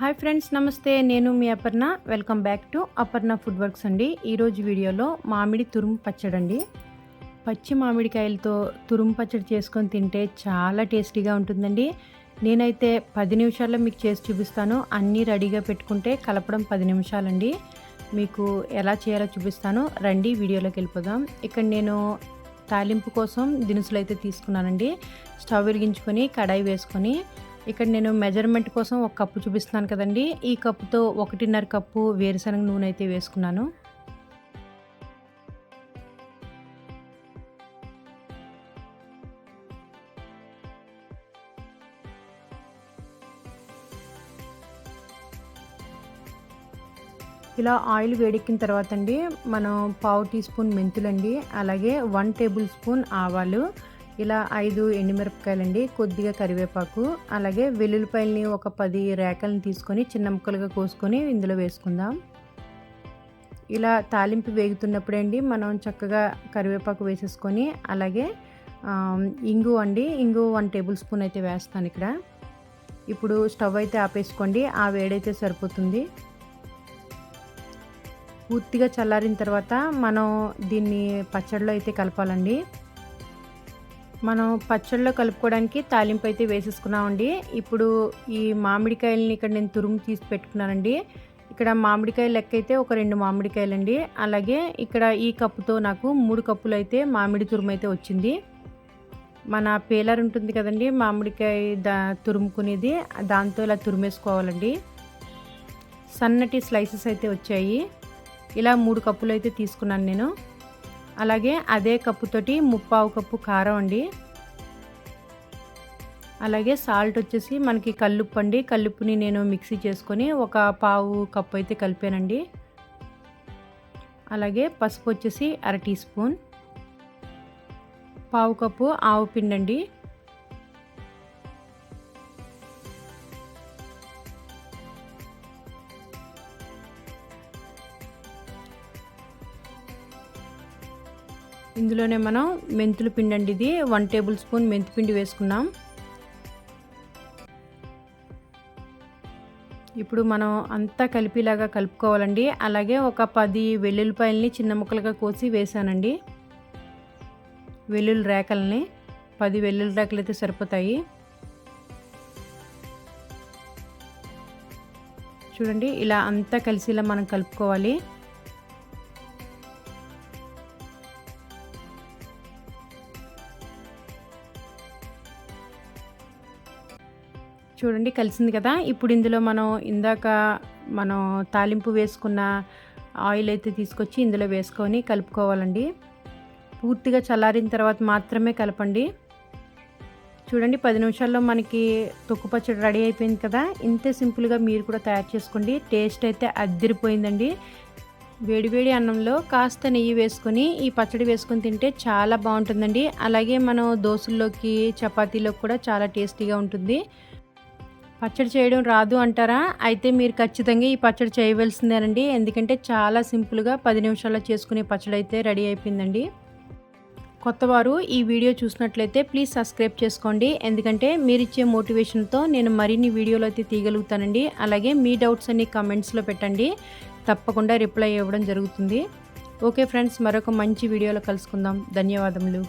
Hi friends నమస్తే. నేను మీ Aparna. Welcome back to Aparna food works అండి. ఈరోజు వీడియోలో మామిడి తురుము పచ్చడి అండి. పచ్చి మామిడికాయలతో తురుము పచ్చడి చేసుకొని తింటే చాలా టేస్టీగా ఉంటుందండి. నేనైతే పది నిమిషాల్లో మీకు చేసి చూపిస్తాను. అన్నీ రెడీగా పెట్టుకుంటే కలపడం పది నిమిషాలండి. మీకు ఎలా చేయాలో చూపిస్తాను. రండి వీడియోలోకి వెళ్ళిపోదాం. ఇక్కడ నేను తాలింపు కోసం దినుసులు అయితే తీసుకున్నానండి. స్టవ్ వెలిగించుకొని కడాయి వేసుకొని ఇక్కడ నేను మెజర్మెంట్ కోసం ఒక కప్పు చూపిస్తున్నాను కదండి. ఈ కప్పుతో ఒకటిన్నర కప్పు వేరుశనగ నూనె అయితే వేసుకున్నాను. ఇలా ఆయిల్ వేడెక్కిన తర్వాత అండి మనం పావు టీ స్పూన్ మెంతులండి అలాగే వన్ టేబుల్ స్పూన్ ఆవాలు ఇలా ఐదు ఎండుమిరపకాయలండి కొద్దిగా కరివేపాకు అలాగే వెల్లుల్లిపాయలని ఒక పది రేకలను తీసుకొని చిన్న ముక్కలుగా కోసుకొని ఇందులో వేసుకుందాం. ఇలా తాలింపు వేగుతున్నప్పుడే అండి మనం చక్కగా కరివేపాకు వేసేసుకొని అలాగే ఇంగు అండి ఇంగు వన్ టేబుల్ స్పూన్ అయితే వేస్తాను ఇక్కడ. ఇప్పుడు స్టవ్ అయితే ఆపేసుకోండి ఆ వేడైతే సరిపోతుంది. పూర్తిగా చల్లారిన తర్వాత మనం దీన్ని పచ్చడిలో అయితే కలపాలండి. మనం పచ్చళ్ళలో కలుపుకోవడానికి తాలింపు అయితే వేసేసుకున్నామండి. ఇప్పుడు ఈ మామిడికాయలని ఇక్కడ నేను తురుము తీసి పెట్టుకున్నానండి. ఇక్కడ మామిడికాయ లెక్క అయితే ఒక రెండు మామిడికాయలు అండి అలాగే ఇక్కడ ఈ కప్పుతో నాకు మూడు కప్పులు అయితే మామిడి తురుము అయితే వచ్చింది. మన పేలర్ ఉంటుంది కదండి మామిడికాయ దా తురుముకునేది దాంతో ఇలా తురిమేసుకోవాలండి. సన్నటి స్లైసెస్ అయితే వచ్చాయి. ఇలా మూడు కప్పులు అయితే తీసుకున్నాను నేను. అలాగే అదే కప్పుతోటి ముప్పావు కప్పు కారం అండి. అలాగే సాల్ట్ వచ్చేసి మనకి కల్లుప్పు అండి. కల్లుప్పుని నేను మిక్సీ చేసుకొని ఒక పావు కప్పు అయితే కలిపానండి. అలాగే పసుపు వచ్చేసి అర టీ స్పూన్. పావు కప్పు ఆవు పిండి అండి ఇందులోనే మనం మెంతుల పిండి అండి ఇది. వన్ టేబుల్ స్పూన్ మెంతి పిండి వేసుకున్నాం. ఇప్పుడు మనం అంతా కలిపిలాగా కలుపుకోవాలండి. అలాగే ఒక పది వెల్లుల్లిపాయలని చిన్న ముక్కలుగా కోసి వేసానండి. వెల్లుల్లి రేకల్ని పది వెల్లుల్లి రేకలు అయితే సరిపోతాయి. చూడండి ఇలా అంతా కలిసిలా మనం కలుపుకోవాలి. చూడండి కలిసింది కదా. ఇప్పుడు ఇందులో మనం ఇందాక మనం తాలింపు వేసుకున్న ఆయిల్ అయితే తీసుకొచ్చి ఇందులో వేసుకొని కలుపుకోవాలండి. పూర్తిగా చల్లారిన తర్వాత మాత్రమే కలపండి. చూడండి పది నిమిషాల్లో మనకి తొక్కు పచ్చడి రెడీ అయిపోయింది కదా. ఇంతే సింపుల్గా మీరు కూడా తయారు చేసుకోండి. టేస్ట్ అయితే అద్దరిపోయిందండి. వేడివేడి అన్నంలో కాస్త నెయ్యి వేసుకొని ఈ పచ్చడి వేసుకొని తింటే చాలా బాగుంటుందండి. అలాగే మనం దోశల్లోకి చపాతీలోకి కూడా చాలా టేస్టీగా ఉంటుంది. పచ్చడి చేయడం రాదు అంటారా? అయితే మీరు ఖచ్చితంగా ఈ పచ్చడి చేయవలసిందేనండి. ఎందుకంటే చాలా సింపుల్గా పది నిమిషాల్లో చేసుకునే పచ్చడి అయితే రెడీ అయిపోయిందండి. కొత్తవారు ఈ వీడియో చూసినట్లయితే ప్లీజ్ సబ్స్క్రైబ్ చేసుకోండి. ఎందుకంటే మీరు ఇచ్చే మోటివేషన్తో నేను మరిన్ని వీడియోలు అయితే తీయగలుగుతానండి. అలాగే మీ డౌట్స్ అన్ని కమెంట్స్లో పెట్టండి. తప్పకుండా రిప్లై ఇవ్వడం జరుగుతుంది. ఓకే ఫ్రెండ్స్ మరొక మంచి వీడియోలో కలుసుకుందాం. ధన్యవాదములు.